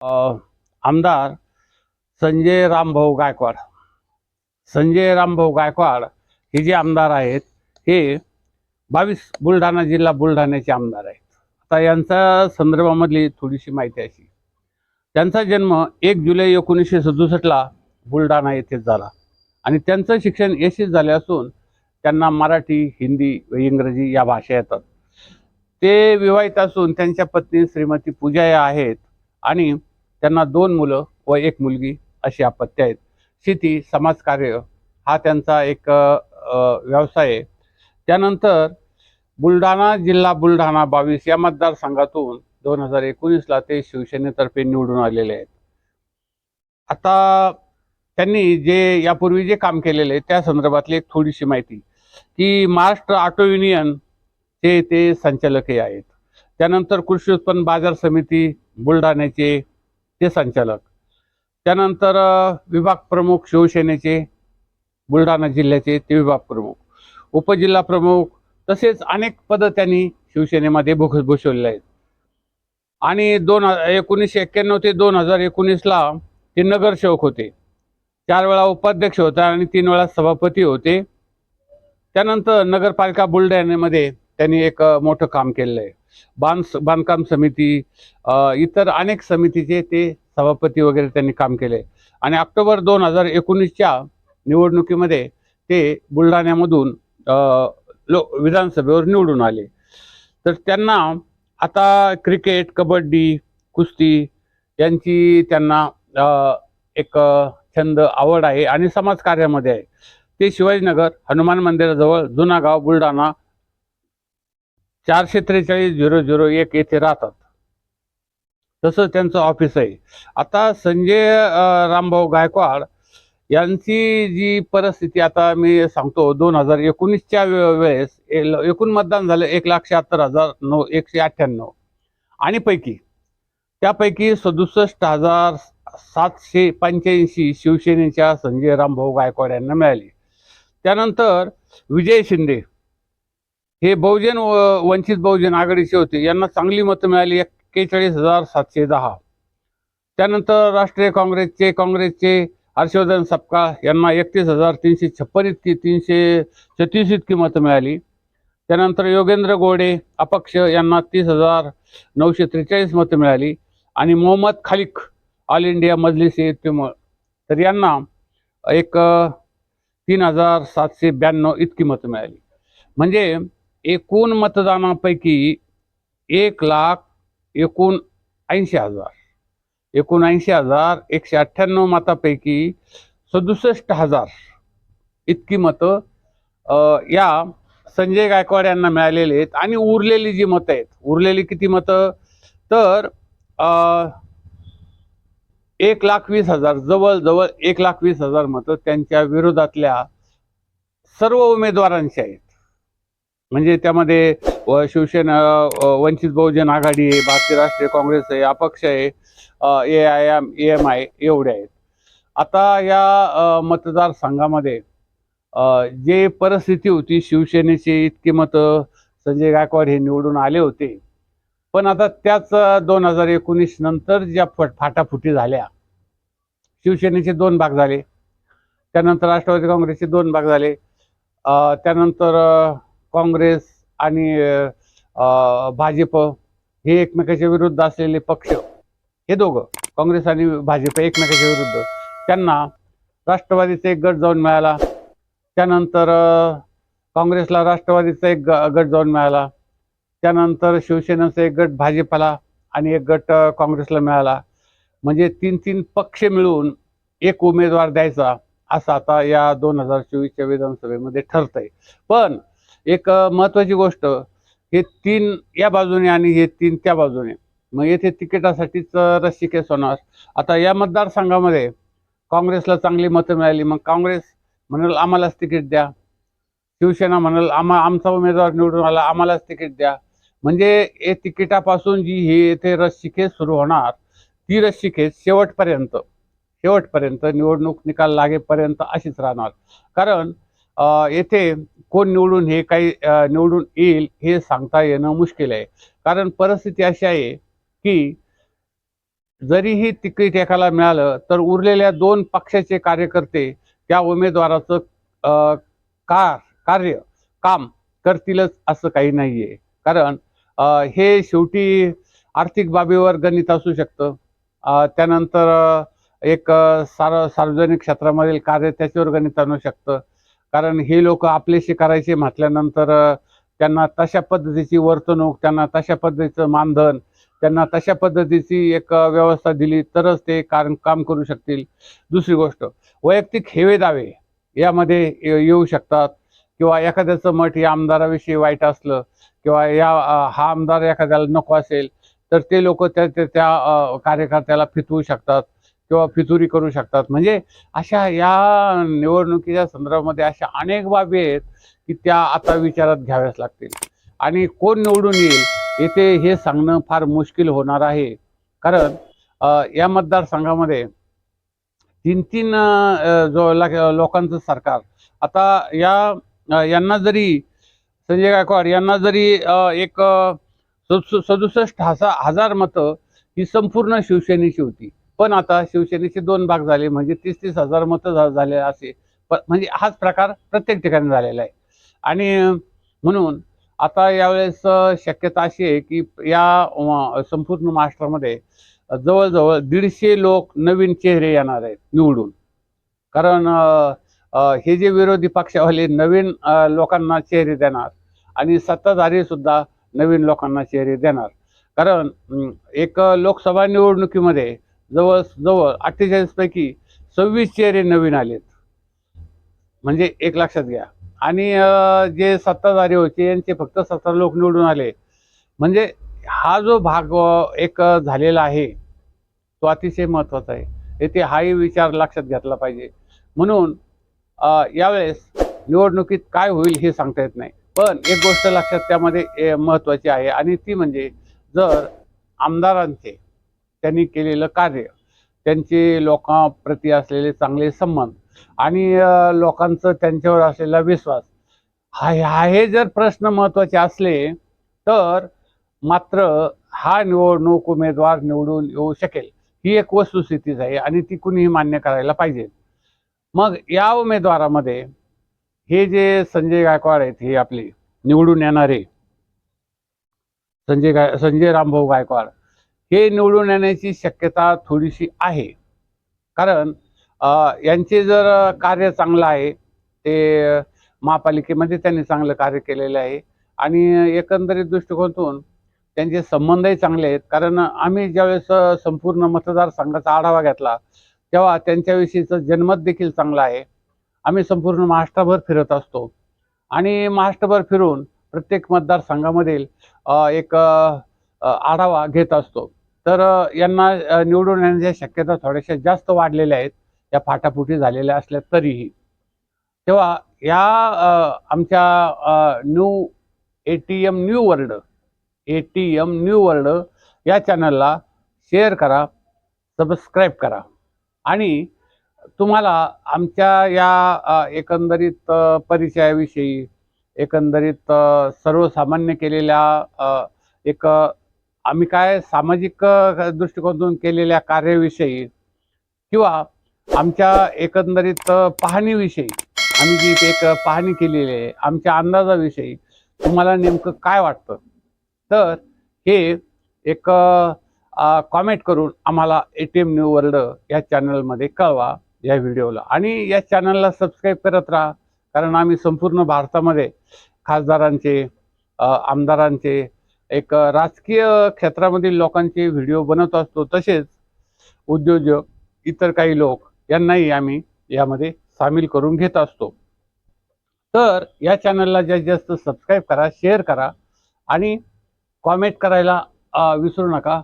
अ, आमदार संजय रामभाऊ गायकवाड. संजय रामभाऊ गायकवाड हे जे आमदार आहेत हे बावीस बुलढाणा जिल्हा बुलढाण्याचे आमदार आहेत. आता यांच्या संदर्भामधली थोडीशी माहिती अशी. त्यांचा जन्म एक जुलै एकोणीसशे सदुसष्टला बुलढाणा येथेच झाला. आणि त्यांचं शिक्षण यशस्वी झाले असून त्यांना मराठी हिंदी व इंग्रजी या भाषा येतात. ते विवाहित असून त्यांच्या पत्नी श्रीमती पूजा या आहेत आणि त्यांना दोन मुलं व एक मुलगी अशी अपत्य आहेत. शेती समाजकार्य हा त्यांचा एक व्यवसाय आहे. त्यानंतर बुलढाणा जिल्हा बुलढाणा बावीस या मतदारसंघातून दोन हजार एकोणीसला ते शिवसेनेतर्फे निवडून आलेले आहेत. आता त्यांनी जे यापूर्वी जे काम केलेले आहे त्या संदर्भातली एक थोडीशी माहिती की महाराष्ट्र ऑटो युनियनचे ते संचालकही आहेत. त्यानंतर कृषी उत्पन्न बाजार समिती बुलढाण्याचे ते संचालक. त्यानंतर विभाग प्रमुख शिवसेनेचे बुलढाणा जिल्ह्याचे ते विभाग प्रमुख. उपजिल्हा प्रमुख तसेच अनेक पदं त्यांनी शिवसेनेमध्ये भूष भूषवलेले आहेत. आणि दोन एकोणीसशे एक्क्याण्णव ते दोन हजार एकोणीसला ते नगरसेवक होते. चार वेळा उपाध्यक्ष होता आणि तीन वेळा सभापती होते. त्यानंतर नगरपालिका बुलढाण्यामध्ये त्यांनी एक मोठं काम केलेलं आहे. बांध बांधकाम समिती इतर अनेक समितीचे ते सभापती वगैरे त्यांनी काम केले. आणि ऑक्टोबर दोन हजार एकोणीसच्या निवडणुकीमध्ये ते बुलढाण्यामधून लो विधानसभेवर निवडून आले. तर त्यांना आता क्रिकेट कबड्डी कुस्ती यांची त्यांना एक छंद आवड आहे. आणि समाजकार्यामध्ये आहे. ते शिवाजीनगर हनुमान मंदिराजवळ जुना गाव बुलढाणा चारशे त्रेचाळीस झिरो झिरो एक येथे राहतात. तसं त्यांचं ऑफिस आहे. आता संजय रामभाऊ गायकवाड यांची जी परिस्थिती आता मी सांगतो दोन हजार एकोणीसच्या वेळेस एकूण मतदान झालं एक लाख शहात्तर हजार नऊ एकशे अठ्ठ्याण्णव. आणि पैकी त्यापैकी सदुसष्ट हजार सातशे पंच्याऐंशी शिवसेनेच्या संजय रामभाऊ गायकवाड यांना मिळाली. त्यानंतर विजय शिंदे हे बहुजन व वंचित बहुजन आघाडीचे होते. यांना चांगली मतं मिळाली. एक्केचाळीस हजार सातशे दहा. त्यानंतर राष्ट्रीय काँग्रेसचे काँग्रेसचे हर्षवर्धन सपका यांना एकतीस हजार तीनशे छप्पन इतकी तीनशे छत्तीस इतकी मतं मिळाली. त्यानंतर योगेंद्र गोडे अपक्ष यांना तीस हजार नऊशे त्रेचाळीस मतं मिळाली. आणि मोहम्मद खालिक ऑल इंडिया मजलिस इत्तेम- तर यांना एक तीन हजार सातशे ब्याण्णव इतकी मतं मिळाली. म्हणजे एकूण मतदानापैकी एक लाख एकूण ऐंशी हजार. एकूण ऐंशी हजार एकशे अठ्ठ्याण्णव मतापैकी सदुसष्ट हजार इतकी मतं या संजय गायकवाड यांना मिळालेली आहेत. आणि उरलेली जी मतं आहेत उरलेली किती मतं? तर एक लाख वीस हजार जवळजवळ एक लाख वीस हजार मतं त्यांच्या विरोधातल्या सर्व उमेदवारांची आहेत. म्हणजे त्यामध्ये व शिवसेना वंचित बहुजन आघाडी आहे भारतीय राष्ट्रीय काँग्रेस आहे अपक्ष आहे A I M A M I एवढे आहेत. आता या मतदारसंघामध्ये जे परिस्थिती होती शिवसेनेची इतकी मतं संजय गायकवाड हे निवडून आले होते. पण आता त्याच दोन हजार एकोणीस नंतर ज्या फट फाटाफुटी झाल्या शिवसेनेचे दोन भाग झाले. त्यानंतर राष्ट्रवादी काँग्रेसचे दोन भाग झाले. त्यानंतर काँग्रेस आणि भाजप हे एकमेकाच्या विरुद्ध असलेले पक्ष हे दोघं काँग्रेस आणि भाजप एकमेकाच्या विरुद्ध. त्यांना राष्ट्रवादीचा एक गट जाऊन मिळाला. त्यानंतर काँग्रेसला राष्ट्रवादीचा एक ग- गट जाऊन मिळाला. त्यानंतर शिवसेनेचा एक गट भाजपला आणि एक गट काँग्रेसला मिळाला. म्हणजे तीन तीन पक्ष मिळून एक उमेदवार द्यायचा असं आता या दोन हजार चोवीसच्या विधानसभेमध्ये ठरतंय. पण एक महत्त्वाची गोष्ट हे तीन या बाजूने आणि हे तीन त्या बाजूने. मग येथे तिकिटासाठीच रस्सी केस होणार. आता या मतदारसंघामध्ये काँग्रेसला चांगली मतं मिळाली. मग काँग्रेस म्हणाल आम्हालाच तिकीट द्या. शिवसेना म्हणाल आम्हा आमचा उमेदवार निवडून आला आम्हालाच तिकीट द्या. म्हणजे हे तिकिटापासून जी हे येथे रस्सीखेच सुरू होणार ती रस्सीखेच शेवटपर्यंत शेवटपर्यंत निवडणूक निकाल लागेपर्यंत अशीच राहणार. कारण येथे कोण निवडून हे काही निवडून येईल हे सांगता येणं मुश्किल आहे. कारण परिस्थिती अशी आहे की जरीही तिकीट एकाला मिळालं तर उरलेल्या दोन पक्षाचे कार्यकर्ते त्या उमेदवाराचं कार कार्य काम करतीलच असं काही नाही आहे कारण हे शेवटी आर्थिक बाबीवर गणित असू शकतं. त्यानंतर एक सार सार्वजनिक क्षेत्रामधील कार्य त्याच्यावर गणित आणू शकतं. कारण हे लोक आपलेशी करायचे म्हटल्यानंतर त्यांना तशा पद्धतीची वर्तणूक त्यांना तशा पद्धतीचं मानधन त्यांना तशा पद्धतीची एक व्यवस्था दिली तरच ते कारण काम करू शकतील. दुसरी गोष्ट वैयक्तिक हेवे दावे यामध्ये ये- येऊ शकतात. किंवा एखाद्याचं मत या आमदाराविषयी वाईट असलं किंवा या हा आमदार एखाद्याला नको असेल तर ते लोक त्या त्या- कार्यकर्त्याला फितवू शकतात. किंवा फितुरी करू शकतात. म्हणजे अशा या निवडणुकीच्या संदर्भामध्ये अशा अनेक बाबी आहेत की त्या आता विचारात घ्याव्याच लागतील. आणि कोण निवडून येईल येथे हे सांगणं फार मुश्किल होणार आहे. कारण या मतदारसंघामध्ये तीन तीन जो लोकांचं सरकार आता या यांना जरी संजय गायकवाड यांना जरी एक सदुसष्ट हजार मतं ही संपूर्ण शिवसेनेची होती. पण आता शिवसेनेचे दोन भाग झाले म्हणजे तीस तीस हजार मतं झा- झाले असे. प- म्हणजे हाच प्रकार प्रत्येक ठिकाणी झालेला आहे. आणि म्हणून आता यावेळेस शक्यता अशी आहे की या संपूर्ण महाराष्ट्रामध्ये जवळजवळ दीडशे लोक नवीन चेहरे येणार आहेत निवडून. कारण हे जे विरोधी पक्षावाले नवीन लोकांना चेहरे देणार आणि सत्ताधारी सुद्धा नवीन लोकांना चेहरे देणार. कारण एक लोकसभा निवडणुकीमध्ये जवळ जवळ अठ्ठेचाळीसपैकी सव्वीस चेहरे नवीन आलेत. म्हणजे एक लक्षात घ्या. आणि जे सत्ताधारी होते यांचे फक्त सतरा लोक निवडून आले. म्हणजे हा जो भाग एक झालेला आहे तो अतिशय महत्त्वाचा आहे. येथे हाही विचार लक्षात घेतला पाहिजे. म्हणून यावेळेस निवडणुकीत काय होईल हे सांगता येत नाही. पण एक गोष्ट लक्षात त्यामध्ये ए, महत्त्वाची आहे. आणि ती म्हणजे जर आमदारांचे त्यांनी केलेलं कार्य. त्यांचे लोकांप्रती असलेले चांगले संबंध आणि लोकांचं त्यांच्यावर असलेला विश्वास. हा हा- हे जर प्रश्न महत्त्वाचे असले तर मात्र हा निवडणूक उमेदवार निवडून येऊ शकेल. ही एक वस्तुस्थितीच आहे आणि ती कुणीही मान्य करायला पाहिजे. मग या उमेदवारामध्ये हे जे संजय गायकवाड आहेत हे आपले निवडून येणारे संजय गाय संजय रामभाऊ गायकवाड हे निवडून येण्याची शक्यता थोडीशी आहे. कारण यांचे जर कार्य चांगलं आहे ते महापालिकेमध्ये त्यांनी चांगलं कार्य केलेलं आहे. आणि एकंदरीत दृष्टिकोनातून त्यांचे संबंधही चांगले आहेत. कारण आम्ही ज्यावेळेस संपूर्ण मतदारसंघाचा आढावा घेतला तेव्हा त्यांच्याविषयीचं जनमत देखील चांगलं आहे. आम्ही संपूर्ण महाराष्ट्रभर फिरत असतो. आणि महाराष्ट्रभर फिरून प्रत्येक मतदारसंघामधील एक आढावा घेत असतो. तर यांना निवडून येण्याच्या शक्यता थोड्याशा जास्त वाढलेल्या आहेत. या फाटाफुटी झालेल्या असल्या तरीही. तेव्हा या आमच्या new A T M new world A T M new world या चॅनलला शेअर करा सबस्क्राईब करा. आणि तुम्हाला आमच्या या एकंदरीत परिचयाविषयी एकंदरीत सर्वसामान्य केलेल्या एक आम्ही काय सामाजिक दृष्टिकोनातून केलेल्या कार्याविषयी किंवा आमच्या एकंदरीत पाहणीविषयी आम्ही जी एक पाहणी केलेली आहे आमच्या अंदाजाविषयी तुम्हाला नेमकं काय वाटतं? तर हे एक कॉमेंट करून आम्हाला A T M new world या चॅनलमध्ये कळवा या व्हिडिओला आणि या चॅनलला सबस्क्राईब करत राहा कारण आम्ही संपूर्ण भारतामध्ये खासदारांचे आमदारांचे एक राजकीय क्षेत्रामधील लोकांचे व्हिडिओ बनवत असतो तसेच उद्योजक इतर काही लोक यांनाही आम्ही यामध्ये सामील करून घेत असतो. तर या चॅनलला जास्तीत जास्त सबस्क्राईब करा शेअर करा आणि कॉमेंट करायला विसरू नका.